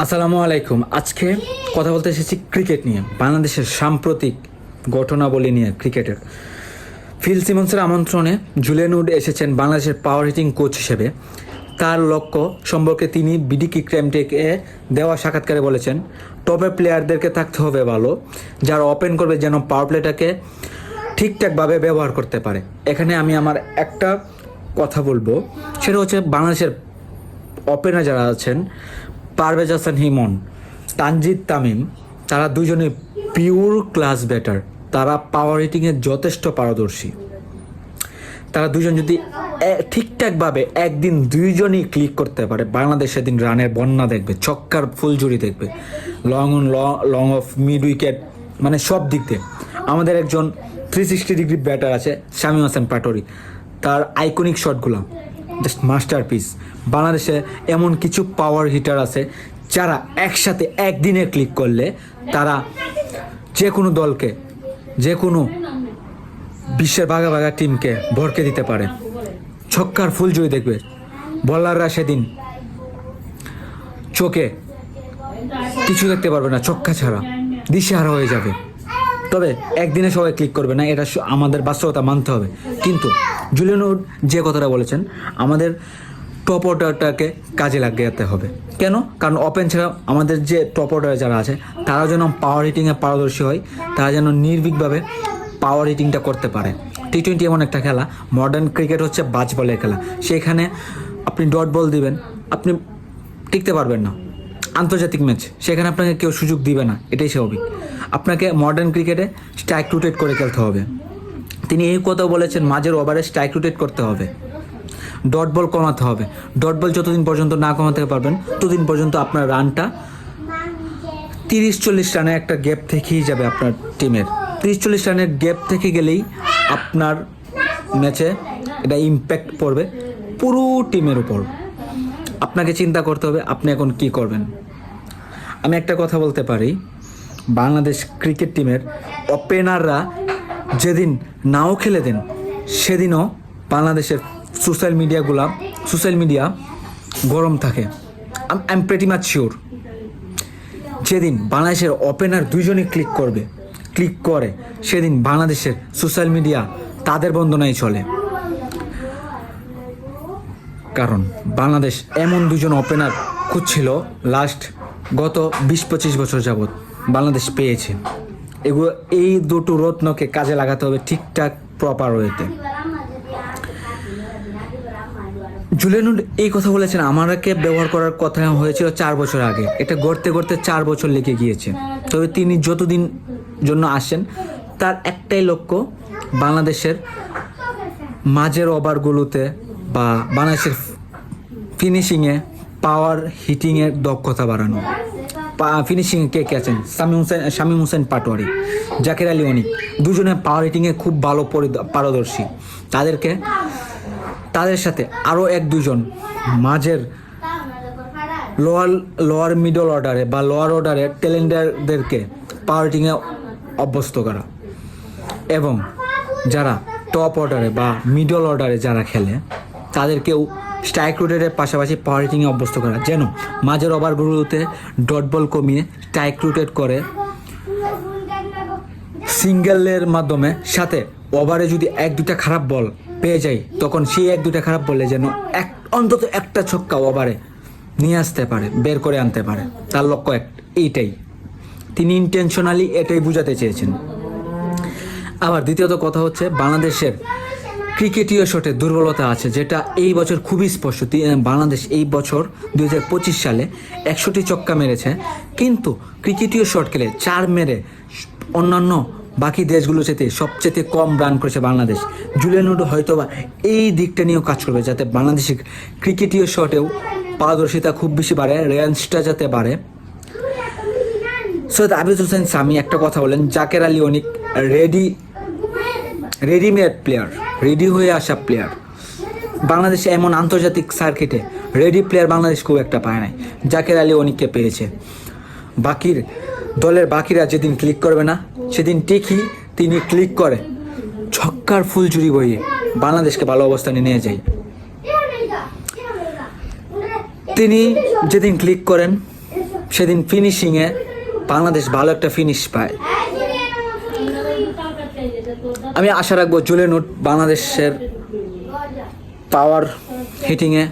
আসসালামু আলাইকুম। আজকে কথা বলতে এসেছি ক্রিকেট নিয়ে। বাংলাদেশের সাম্প্রতিক ঘটনাবলী নিয়ে ক্রিকেটের। ফিল সিমন্সের আমন্ত্রণে জুলিয়ান উড এসেছেন বাংলাদেশের পাওয়ার হিটিং কোচ হিসেবে। তার লক্ষ্য সম্পর্কে তিনি বিডি ক্রিকেমটেকে দেওয়া সাক্ষাৎকারে বলেছেন টপের প্লেয়ারদেরকে থাকতে হবে ভালো, যারা ওপেন করবে যেন পাওয়ার প্লেটাকে ঠিকঠাকভাবে ব্যবহার করতে পারে। এখানে আমি আমার একটা কথা বলব। সেটা হচ্ছে বাংলাদেশের ওপেনার যারা আছেন পারভেজ হাসান হিমন, তানজিদ তামিম, তারা দুজনে পিওর ক্লাস ব্যাটার। তারা পাওয়ার হিটিংয়ে যথেষ্ট পারদর্শী। তারা দুজন যদি ঠিকঠাকভাবে একদিন দুইজনই ক্লিক করতে পারে, বাংলাদেশ সেদিন রানের বন্যা দেখবে, ছক্কার ফুলঝুরি দেখবে long on long off mid wicket মানে সব দিক দিয়ে। আমাদের একজন থ্রি সিক্সটি ডিগ্রি ব্যাটার আছে, শামীম হাসান পাটোরি। তার আইকনিক শটগুলো জাস্ট মাস্টারপিস বাংলাদেশে এমন কিছু পাওয়ার হিটার আছে যারা একসাথে একদিনে ক্লিক করলে তারা যে কোনো দলকে, যে কোনো বিশ্বের ভাগা ভাগা টিমকে ভরকে দিতে পারে। ছক্কার ফুল জয় দেখবে। বলাররা সেদিন চোখে কিছু দেখতে পারবে না, ছক্কা ছাড়া। দিশেহারা হয়ে যাবে। তবে একদিনে সবাই ক্লিক করবে না, এটা আমাদের বাস্তবতা মানতে হবে। কিন্তু জুলিয়ানউড যে কথাটা বলেছেন, আমাদের টপ অর্ডারটাকে কাজে লাগাতে হবে। কেন? কারণ ওপেন ছাড়া আমাদের যে টপ অর্ডারে যারা আছে তারা যেন পাওয়ার হিটিংয়ে পারদর্শী হয়, তারা যেন নির্ভীকভাবে পাওয়ার হিটিংটা করতে পারে। টি টোয়েন্টি এমন একটা খেলা মডার্ন ক্রিকেট হচ্ছে বাজ বলের খেলা। সেখানে আপনি ডট বল দিবেন, আপনি টিকতে পারবেন না। আন্তর্জাতিক ম্যাচ সেখানে আপনাকে কেউ সুযোগ দিবে না, এটাই স্বাভাবিক। আপনাকে মডার্ন ক্রিকেটে স্ট্রাইক রুটেট করে খেলতে হবে। তিনি এই কথাও বলেছেন, মাঝের ওভারে স্ট্রাইক রুটেট করতে হবে। ডট বল কমাতে হবে। ডট বল যতদিন পর্যন্ত না কমাতে পারবেন, ততদিন পর্যন্ত আপনার রানটা তিরিশ চল্লিশ রানের একটা গ্যাপ থেকেই যাবে আপনার টিমের তিরিশ চল্লিশ রানের গ্যাপ থেকে গেলেই আপনার ম্যাচে এটা ইম্প্যাক্ট পড়বে পুরো টিমের উপর। আপনাকে চিন্তা করতে হবে, আপনি এখন কি করবেন? আমি একটা কথা বলতে পারি, বাংলাদেশ ক্রিকেট টিমের ওপেনাররা যেদিন নাও খেলে দেন, সেদিনও বাংলাদেশের সোশ্যাল মিডিয়াগুলা, সোশ্যাল মিডিয়া গরম থাকে। I am pretty much sure যেদিন বাংলাদেশের ওপেনার দুইজনই ক্লিক করবে ক্লিক করে, সেদিন বাংলাদেশের সোশ্যাল মিডিয়া তাদের বন্দনায় চলে। কারণ বাংলাদেশ এমন দুজন ওপেনার খুঁজছিল লাস্ট গত বিশ পঁচিশ বছর যাবৎ বাংলাদেশ পেয়েছে। এগুলো এই দুটো রত্নকে কাজে লাগাতে হবে ঠিকঠাক প্রপার ওয়েতে জুলেনুড এই কথা বলেছেন আমাকে ব্যবহার করার কথা হয়েছিল চার বছর আগে। এটা গড়তে গড়তে চার বছর লেগে গিয়েছে। তবে তিনি যতদিন জন্য আসেন, তার একটাই লক্ষ্য, বাংলাদেশের মাঝের ওভারগুলোতে বা বাংলাদেশের ফিনিশিংয়ে পাওয়ার হিটিংয়ের দক্ষতা বাড়ানো। ফিনিশিংয়ে কে কে আছেন? শামীম হোসেন শামীম হোসেন পাটোয়ারি, জাকির আলী অনিক। দুজনে পাওয়ার হিটিংয়ে খুব ভালো পরিদ- পারদর্শী। তাদেরকে তাদের সাথে আরও এক দুজন মাঝের লোয়ার লোয়ার মিডল অর্ডারে বা লোয়ার অর্ডারে ট্যালেন্টারদেরকে পাওয়ার হিটিংয়ে অভ্যস্ত করা। এবং যারা টপ অর্ডারে বা মিডল অর্ডারে যারা খেলে, তাদেরকেও স্ট্রাইক রুটের পাশাপাশি পাওয়ার হিটিংয়ে অভ্যস্ত করা। যেন মাঝের ওভারগুলোতে ডট বল কমিয়ে স্ট্রাইক রুটেট করে সিঙ্গেলের মাধ্যমে, সাথে ওভারে যদি এক দুটা খারাপ বল পেয়ে যাই, তখন সে এক দুটা খারাপ বলে যেন এক, অন্তত একটা ছক্কা ওভারে নিয়ে আসতে পারে, বের করে আনতে পারে। তার লক্ষ্য এক, এইটাই। তিনি ইন্টেনশনালি এটাই বুঝাতে চেয়েছেন। আবার দ্বিতীয়ত কথা হচ্ছে, বাংলাদেশের ক্রিকেটীয় শটে দুর্বলতা আছে, যেটা এই বছর খুবই স্পষ্ট। বাংলাদেশ এই বছর দু হাজার পঁচিশ সালে একশোটি চক্কা মেরেছে, কিন্তু ক্রিকেটীয় শট খেলে চার মেরে অন্যান্য বাকি দেশগুলো চেতে সবচেয়ে কম রান করেছে বাংলাদেশ। জুলিয়ান উড হয়তোবা এই দিকটা নিয়েও কাজ করবে যাতে বাংলাদেশের ক্রিকেটীয় শটেও পারদর্শিতা খুব বেশি বাড়ে রেঞ্জটা যাতে বাড়ে। সৈয়দ আবিদ হোসেন সামি একটা কথা বলেন, Jaker Ali Anik ready readymade player ready হয়ে আসা প্লেয়ার বাংলাদেশে এমন আন্তর্জাতিক সার্কিটে রেডি প্লেয়ার বাংলাদেশ খুব একটা পায় নাই, জাকের আলী অনিককে পেয়েছে। বাকির, দলের বাকিরা যেদিন ক্লিক করবে না সেদিন ঠিকই তিনি ক্লিক করে, ছক্কার ফুল ফুলঝুরি বইয়ে বাংলাদেশকে ভালো অবস্থানে নিয়ে যায়। তিনি যেদিন ক্লিক করেন, সেদিন ফিনিশিংয়ে বাংলাদেশ ভালো একটা ফিনিশ পায়। আমি আশা রাখব জুলেনুট বাংলাদেশের পাওয়ার হিটিংয়ে